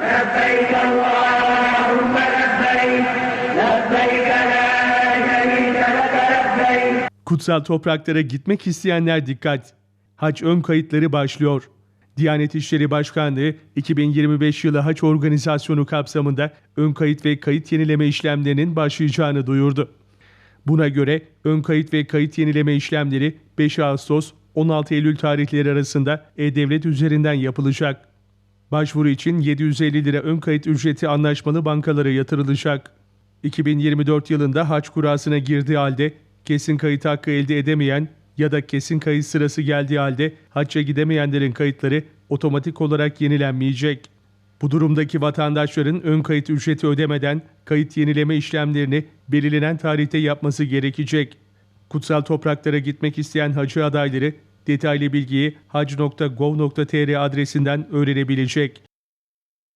لبيك اللهم لبيك لبيك لا شريك لك لبيك Kutsal topraklara gitmek isteyenler dikkat. Hac ön kayıtları başlıyor. Diyanet İşleri Başkanlığı 2025 yılı hac organizasyonu kapsamında ön kayıt ve kayıt yenileme işlemlerinin başlayacağını duyurdu. Buna göre ön kayıt ve kayıt yenileme işlemleri 5 Ağustos 16 Eylül tarihleri arasında E-Devlet üzerinden yapılacak. Başvuru için 750 lira ön kayıt ücreti anlaşmalı bankalara yatırılacak. 2024 yılında haç kurasına girdiği halde kesin kayıt hakkı elde edemeyen ya da kesin kayıt sırası geldiği halde hacca gidemeyenlerin kayıtları otomatik olarak yenilenmeyecek. Bu durumdaki vatandaşların ön kayıt ücreti ödemeden kayıt yenileme işlemlerini belirlenen tarihte yapması gerekecek. Kutsal topraklara gitmek isteyen hacı adayları detaylı bilgiyi hac.gov.tr adresinden öğrenebilecek.